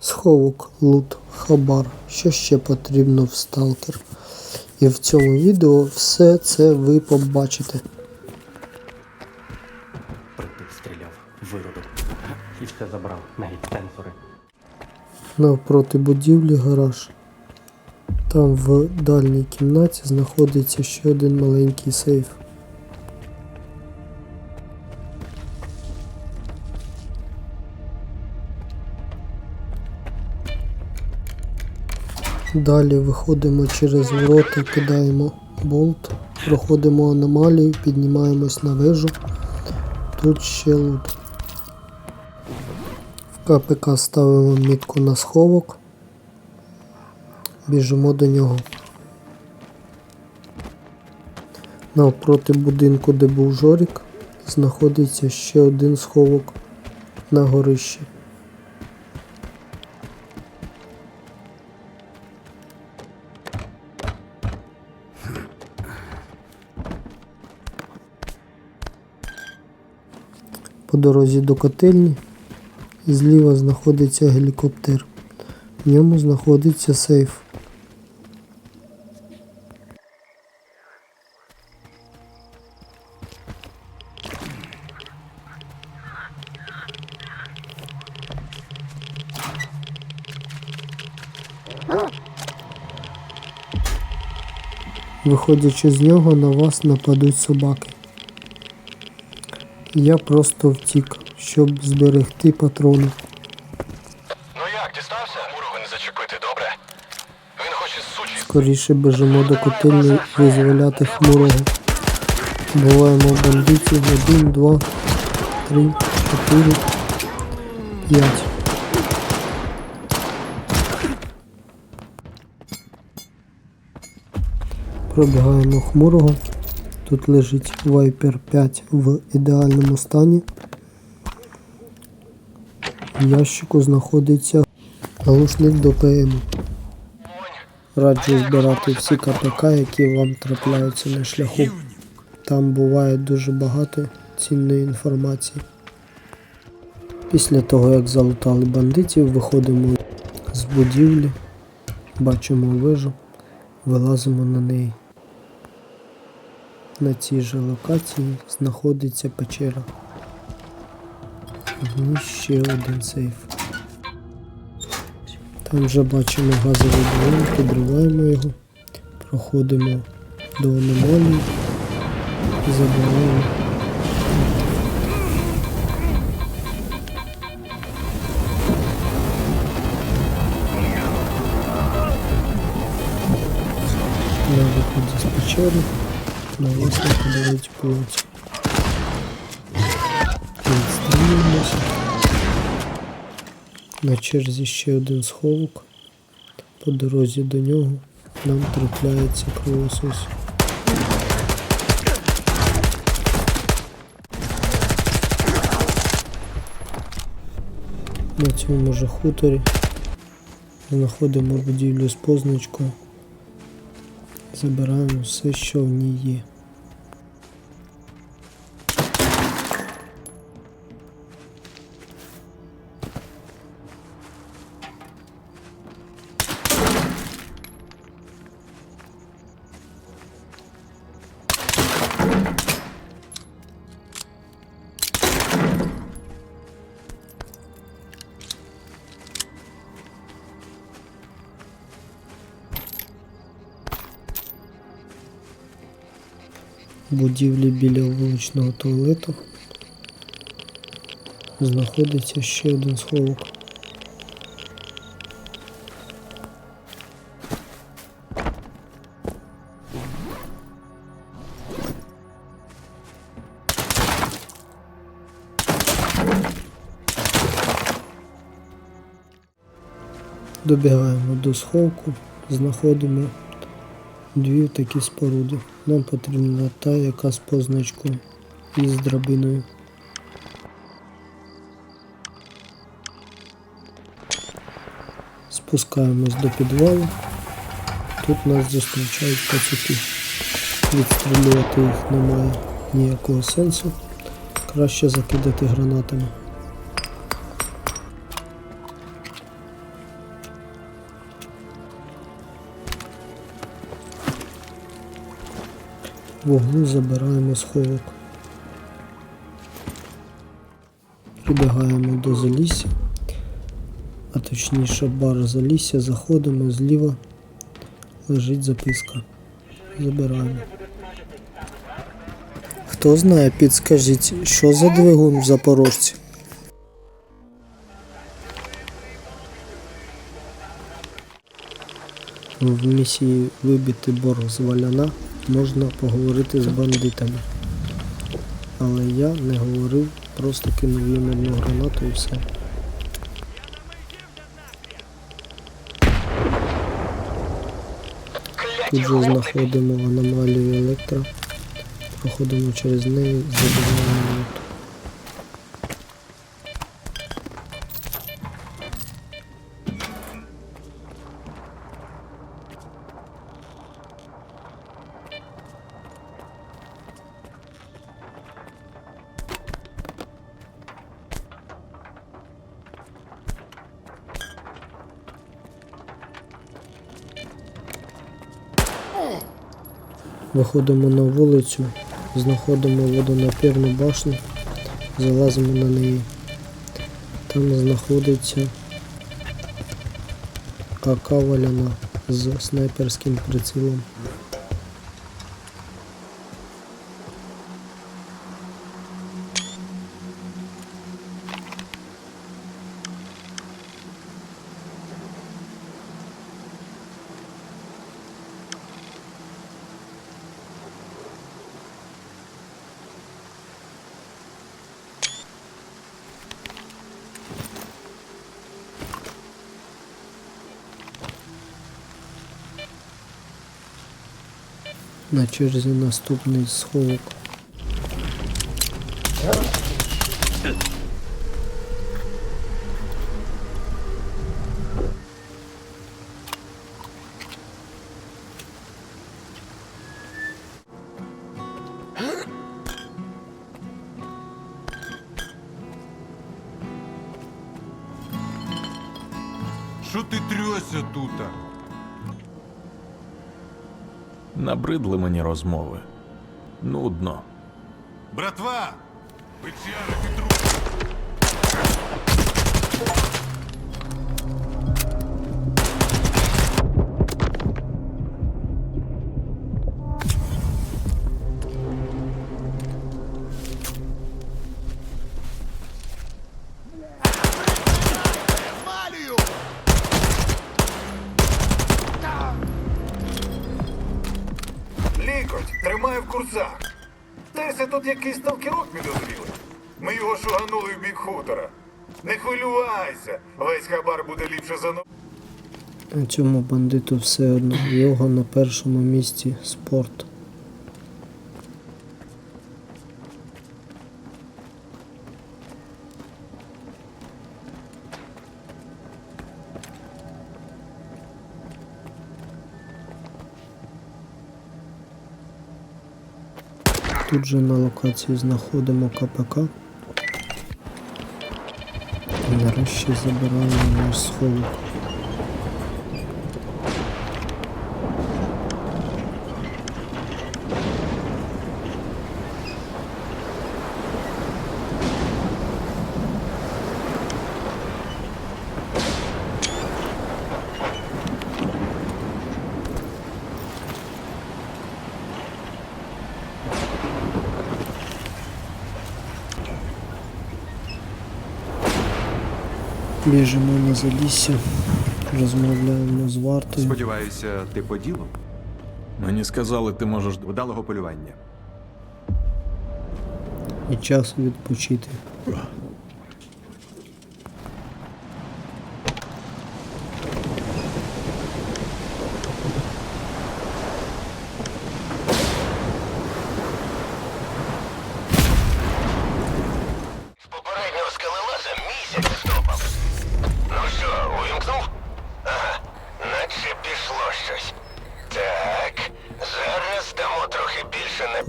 Сховок, лут, хабар. Що ще потрібно в сталкер? І в цьому відео все це ви побачите. Притик стріляв, виродок. І все забрав, навіть сенсори. Навпроти будівлі гараж. Там в дальній кімнаті знаходиться ще один маленький сейф. Далі виходимо через ворота, кидаємо болт, проходимо аномалію, піднімаємось на вежу. Тут ще лут. В КПК ставимо мітку на сховок. Біжимо до нього. Навпроти будинку, де був Жорік, знаходиться ще один сховок на горищі. По дорозі до котельні зліва знаходиться гелікоптер. В ньому знаходиться сейф. Виходячи з нього, на вас нападуть собаки. Я просто втік, щоб зберегти патрони. Ну як, дістався? Мурого не зачепити, добре? Він хоче сучий. Скоріше біжимо до котельні визволяти хмурого. Буваємо бандитів один, два, три, чотири, п'ять. Пробігаємо хмурого. Тут лежить Viper 5 в ідеальному стані. В ящику знаходиться глушник до ПМ. Раджу збирати всі КПК, які вам трапляються на шляху. Там буває дуже багато цінної інформації. Після того, як залутали бандитів, виходимо з будівлі, бачимо вежу, вилазимо на неї. На цій же локації знаходиться печера. В ще один сейф. Там вже бачимо газовий балон, підриваємо його, проходимо до аномалії, забираємо. На з печери на вас нападають плоть. Відстрілюємося. На черзі ще один сховок. По дорозі до нього нам трапляється кровосос. На цьому же хуторі знаходимо будівлю з позначкою. Забираємо все, що в ній є. Будівлі біля вуличного туалету знаходиться ще один сховок. Добігаємо до сховку, знаходимо дві такі споруди. Нам потрібна та, яка з позначкою і з драбиною. Спускаємось до підвалу. Тут нас зустрічають пацюки. Відстрілювати їх немає ніякого сенсу. Краще закидати гранатами. Вуглу забираємо сховок. Прибігаємо до залісся, а точніше бар залісся, заходимо зліва, лежить записка. Забираємо. Хто знає, підскажіть, що за двигун в Запорожці? В місії вибити борг з валяна можна поговорити з бандитами. Але я не говорив, просто кинув їм одну гранату і все. Тут же знаходимо аномалію електро, проходимо через неї, забираємо Виходимо на вулицю, знаходимо водонапірну башню, залазимо на неї. Там знаходиться АК валяна з снайперським прицілом. На черзі наступний сховок. Що ти трьося тута? Набридли мені розмови. Нудно. Братва! Печера Петру! Курсах. Десь тут якийсь сталкерок підозрілий. Ми його шуганули в бік хутора. Не хвилювайся, весь хабар буде ліпше за но. Цьому бандиту все одно. Його на першому місці спорт. Тут же на локації знаходимо КПК. І нарешті забираємо наш сховок. Біжимо на залісся, розмовляємо з вартою. Сподіваюся, ти по ділу? Мені сказали, ти можеш. Вдалого полювання. і час відпочити.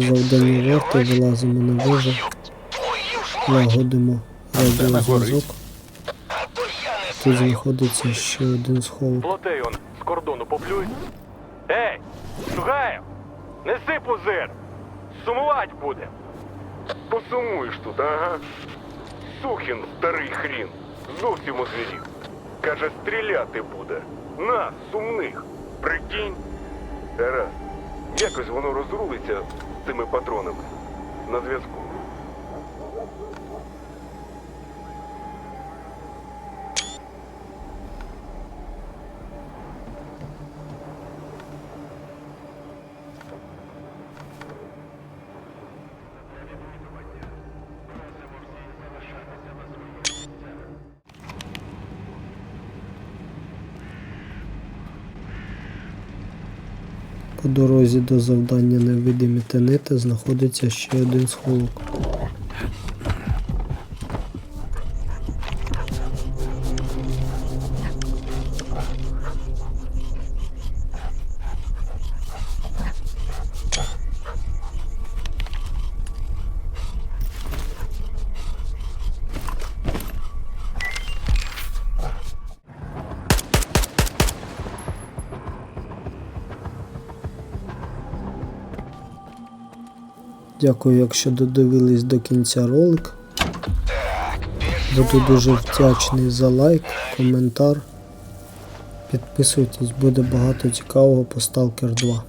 На варти вилазимо на вежу, лагодимо радіозв'язок. Тут знаходиться ще один сховок. Плотей он з кордону поплюй. Ей, Шугаєв! Неси пузир! Сумувати буде. Посумуєш тут, ага. Сухін, старий хрін, зовсім озвірів. Каже, стріляти буде. Нас, сумних. Прикинь. Тарас, якось воно розрулиться з цими патронами. На зв'язку. По дорозі до завдання невидимі тенити знаходиться ще один схолок. Дякую, якщо додивились до кінця ролик. Буду дуже вдячний за лайк, коментар. Підписуйтесь, буде багато цікавого по Stalker 2.